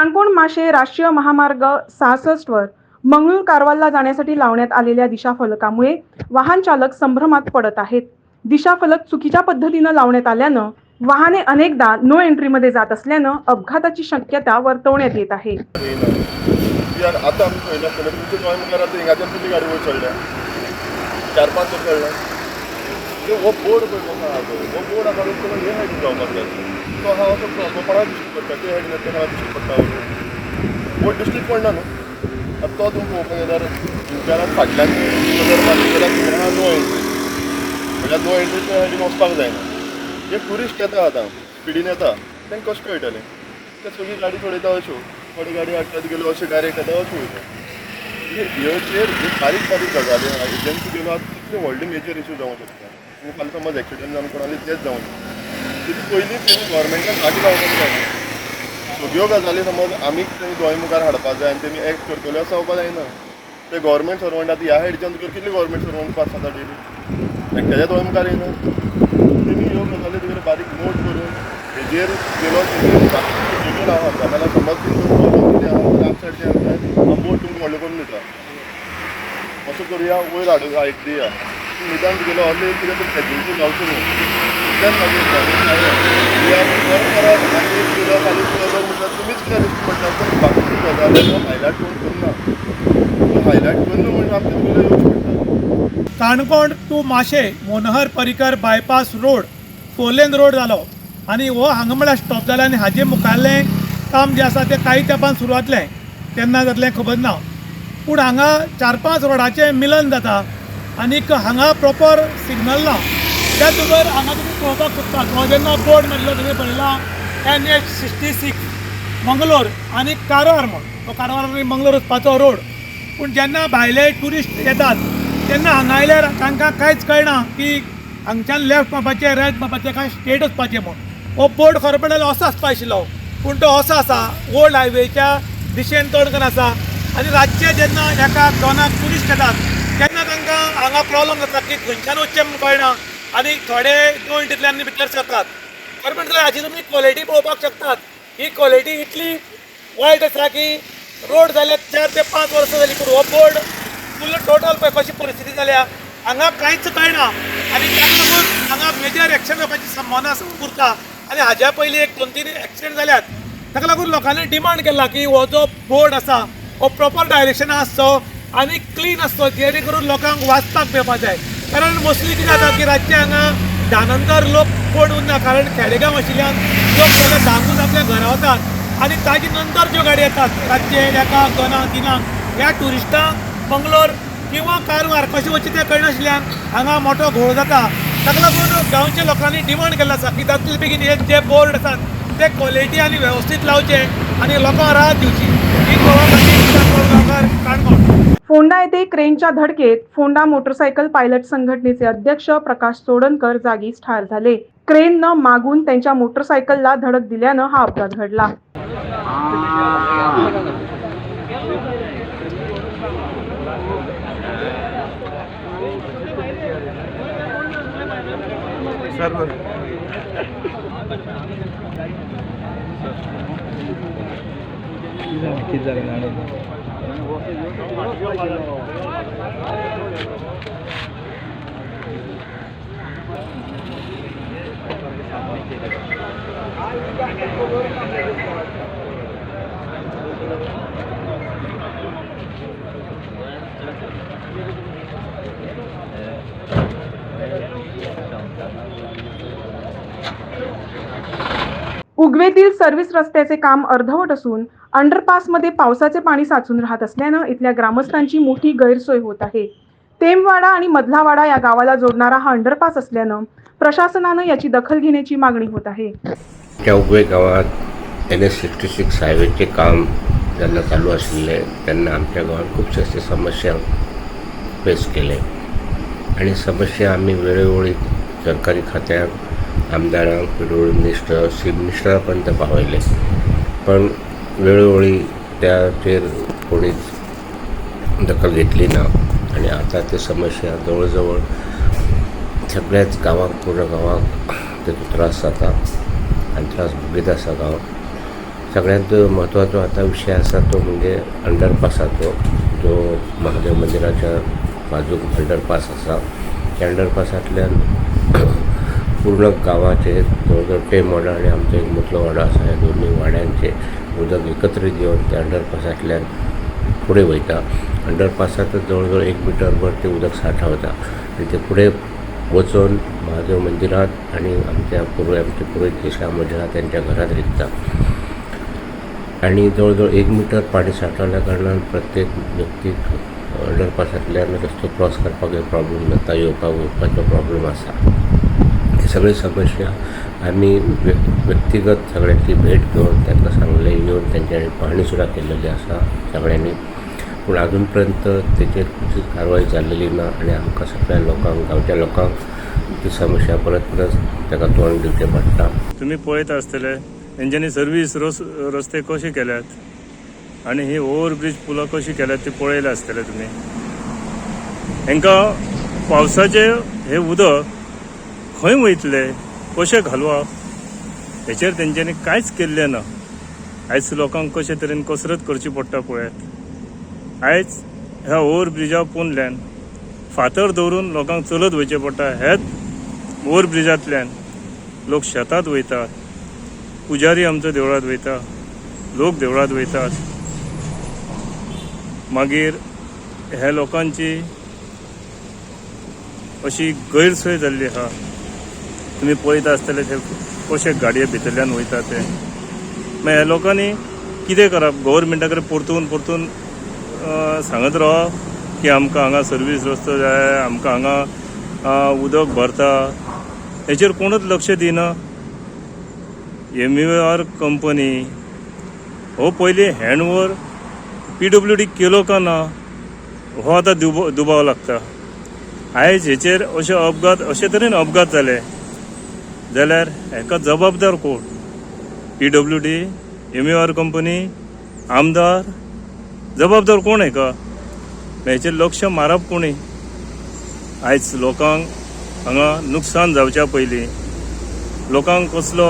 काणकोण माशे राष्ट्रीय महामार्ग सहासष्टवर मंगळूर कारवारला जाण्यासाठी लावण्यात आलेल्या दिशाफलकामुळे वाहन चालक संभ्रमात पडत आहेत. दिशाफलक चुकीच्या पद्धतीनं लावण्यात आल्यानं वाहने अनेकदा नो एंट्रीमध्ये जात असल्यानं अपघाताची शक्यता वर्तवण्यात येत आहे. आता चार वर चडल्या म्हणजे हो बोर्ड पळय कसो आहा तो बोर्ड आसा तुका हे हायटीन जावपाक जाय तो आहा असो तो कोणाक दिश्टी पडटा ते हायटीन येता तेन्ना दिश्टी पडटा बोर्ड डिस्ट्रीक्ट पडना न्हू आतां तो तुमी पळोवपाक गेल्यार तुमच्या फाटल्यान जर मारली जाल्यार तुमकां नो एंट्री म्हणल्यार नो एंट्री त्या हायटीन वचपाक जायना जे ट्युरिस्ट येता आतां स्पिडीन येता तांकां कशें कळटलें ते सगळी गाडी चडयता अश्यो थोडी गाडी हाडटात गेलो अशें डायरेक्ट येता अशें वयता म्हणजे हेचेर हे बारीक बारीक गजाली आहा गेलो आतां कितले व्हडले मेजर इश्यू जावंक शकता आनी फाल्यां समज एक्सिडंट जावन कोणाली तेच जावन तितू पयलींच तेणी गोवोरमेंटान गाडी लावपाक जाय सगळ्यो गजाली समज आमीच तेणी दोळे मुखार हाडपा जाय आनी तेमी एक्ट करतले असं जावपाक जायना ते गोवोरमेंट सर्वंट आतां ह्या हेडच्यान तुका कितले गोवोरमेंट सर्वंट पास जाता डेली एकट्याच्या दोळे मुखार येना तेमी ह्यो गजाली तुका बारीक नोट करून हेजेर गेलो आहा जाल्यार समज कितें लास्ट सायडचे बोट तुमकां व्हडलो करून दिता असो करुया वयर हाडूया हायट निदान गेलो असले कितें तर फॅसिलिटी जावची न्हू. तेच मागीर परत परत आनी एक किलो खाली किलो म्हणल्यार तुमीच कितें रिस्क पडटा बाकीची गजाली हायलायट कोण करना हायलायट करना म्हणजे आमच्या तुगेलो येवची पडटा Canacona to Mashem Manohar Parrikar bypass road four lane road जालो आनी हो हांगा म्हळ्यार स्टॉप जाला आनी हाजे मुखारलें काम जे आसा तें कांय तेंपान सुरू जातलें केन्ना जातलें खबर ना पूण हांगा चार पांच रोडाचें मिलन जाता. आनीक हांगा प्रॉपर सिग्नल ना त्याच बरोबर हांगा तुमी पळोवपाक सोदता हो जेन्ना बोर्ड मारलो तुमी पळयला N H sixty six Mangalore आनी कारवार म्हण तो कारवार आनी मंगलोर वचपाचो रोड पूण जेन्ना भायले ट्युरिस्ट येतात तेन्ना हांगा आयल्यार तांकां कांयच कळना की हांगच्यान लेफ्ट मारपाचें रायट मारपाचें काय स्ट्रेट वचपाचें म्हूण हो बोर्ड खरो पडलेलो असो आसपा आशिल्लो पूण तो असो आसा ओल्ड हायवेच्या दिशेन तोंड करून आसा आनी रातचे जेन्ना एका दोनाक ट्युरिस्ट येतात तांकां हांगा प्रॉब्लम जाता की खंयच्यान वचचें म्हूण कळना. आनी थोडे दोन इतल्यान भितर सरतात खरें म्हणटल्यार हाची तुमी क्वॉलिटी पळोवपाक शकतात. ही क्वॉलिटी इतली वायट आसा की रोड जाले चार ते पांच वर्सां जालीं पूण हो बोर्ड फुल्ल टोटल पळय कशी परिस्थिती जाल्या हांगा कांयच कळना. आनी ताका लागून हांगा मेजर एक्शन जावपाची संभावना उरता. आनी हाज्या पयलीं एक दोन तीन एक्सिडेंट जाल्यात. ताका लागून लोकांनी डिमांड केला की हो जो बोर्ड आसा हो प्रॉपर डायरेक्शन आसचो आनी क्लीन आसचो जेणे करून लोकांक वाचपाक मेळपाक जाय. कारण मोस्टली कितें जाता की रातचे हांगा धानंतर लोक कोण उरना कारण खेडेगांव आशिल्ल्यान लोक सगळे धांकून आपल्या घरा वतात. आनी ताजे नंतर ज्यो गाडी येतात रातचे एका दोनाक तिनांक ह्या टुरिस्टांक मंगलोर किंवा कारवार कशें वचचें तें कळनाशिल्ल्यान हांगा मोठो घोळ जाता. ताका लागून गांवच्या लोकांनी डिमांड केल्लो आसा की तातूंत बेगीन हे जे बोर्ड आसात ते क्वॉलिटी आनी वेवस्थीत लावचे आनी लोकांक राहत दिवची. ही गोवा खातीर काणकोण. फोंडा येथे क्रेनच्या धडकेत फोंडा मोटरसायकल पायलट संघटनेचे अध्यक्ष प्रकाश सोडणकर जागीच ठार झाले. क्रेननं मागून त्यांच्या मोटरसायकलला धडक दिल्यानं हा अपघात घडला. उगवेतील सर्व्हिस रस्त्याचे काम अर्धवट असून अंडरपासमध्ये पावसाचे पाणी साचून राहत असल्यानं इथल्या ग्रामस्थांची मोठी गैरसोय होत आहे. तेमवाडा आणि मधलावाडा या गावाला जोडणारा हा अंडरपास असल्यानं प्रशासनानं याची दखल घेण्याची मागणी होत आहे. त्या गावात एन एस सिक्स्टी सिक्स हायवेचे काम ज्यांना चालू असलेले त्यांना आमच्या गावात खूप जास्त समस्या फेस केले आणि समस्या आम्ही वेळोवेळी सरकारी खात्यात आमदारांक पेट्रोल मिनिस्टर चीफ मिनिस्टरा पर्यंत पण वेळोवेळी त्याचेर कोणीच दखल घेतली ना आणि आता ते समस्या जवळ जवळ सगळ्याच गांवांक पूर्ण गांवांक तेचो त्रास जाता आनी त्रास भोगीत आसा गांव. सगळ्यात महत्त्वाचा आता विषय असा तो म्हणजे अंडरपासाचो जो महादेव मंदिराच्या बाजूक अंडरपास असा. त्या अंडरपासांतल्यान पूर्ण गावाचे ते टेम वाडा आणि आमचो एक मुतलो वाडा आसा ह्या दोन्ही वाड्यांचे उदक एकत्रीत येवन त्या अंडरपासांतल्यान पुढे वयता अंडरपासातच जवळजवळ एक मिटरभर ते उदक साठवता आणि ते पुढे वचून महादेव मंदिरात आणि आमच्या पूर्व आमचे पुरोहित जे श्यामोजी त्यांच्या घरात रिकता आणि जवळजवळ एक मिटर पाणी साठवल्या कारणान प्रत्येक व्यक्तीक अंडरपासांतल्यान रस्तो क्रॉस करपाक प्रॉब्लेम जाता येवपाक वचपाचो प्रॉब्लेम आसा सगळे समस्या आम्ही व्य व्यक्तिगत सगळ्यांची भेट घेवन त्यांना चांगले येवन त्यांच्याकडे पाहणीसुद्धा केलेली आसा सगळ्यांनी. पूण अजूनपर्यंत पर्यंत तेचेर कारवाय जाल्लेली ना आणि आमकां सगळ्या लोकांक गांवच्या लोकांक ती समस्या परत परत ताका तोंड दिवचें पडटा तुम्ही पळयत आसतले तेंच्यांनी सर्वीस रस रस्ते कशे केल्यात? आनी ही ओव्हरब्रिज पुलां कशी केल्यात ते पळयले आसतले तुमी हांकां पावसाचें हे उदक खंय वयतले? कशें घालवप हेचेर तेंच्यांनी कांयच केल्लें ना. आयज लोकांक कशे तरेन कसरत करची पडटा पळयात. आयज ह्या ओवरब्रिजा पोंदल्यान फातर दवरून लोकांक चलत वयचें पडटा हेच ओवरब्रिजांतल्यान लोक शेतांत वयतात. पुजारी आमचो देवळांत वयता लोक देवळांत वयतात. मागीर ह्या लोकांची अशी गैरसोय जाल्ली आहा तुमी पळयता आसतले ते कशे गाडये भितरल्यान वयता ते मागीर ह्या लोकांनी कितें करप गोवोरमेंटा कडेन परतून परतून सांगत रावप की आमकां हांगा सर्वीस रस्तो जाय आमकां हांगा उदक भरता. हेचेर कोणूच लक्ष दिना एम यू आर कंपनी हो पयलीं hand over P W D केलो का ना हो आतां दुब दुबाव लागता. आयज हेचेर अशे अपघात अशे तरेन अपघात जाले जाल्यार हेका जबाबदार कोण? P W D M U R company आमदार. जबाबदार कोण हेका हेचेर लक्ष मारप कोणी? आयज लोकांक हांगा नुकसान जावच्या पयलीं. लोकांक कसलो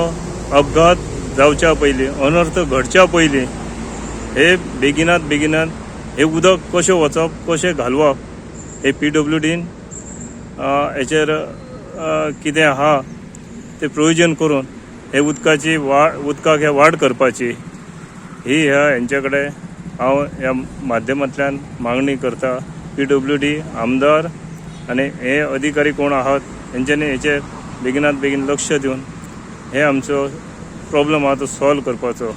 अपघात जावच्या पयलीं अनर्थ घडच्या पयलीं. हे बेगिनात बेगिनात हे उदक कशें वचप कशें घालवप हे पी डब्ल्यू डीन हेचेर कितें आहा? ते प्रोविजन करून हे उदकाची वाड उदकाक हे वाड करपाची ही ह्या हेंचे कडेन हांव ह्या माध्यमांतल्यान मागणी करता. पी डब्ल्यू डी आमदार आनी हे अधिकारी कोण आहात हेंच्यांनी हेचेर बेगिनात बेगीन लक्ष दिवन हे आमचो प्रॉब्लम आहा तो सॉल्व करपाचो.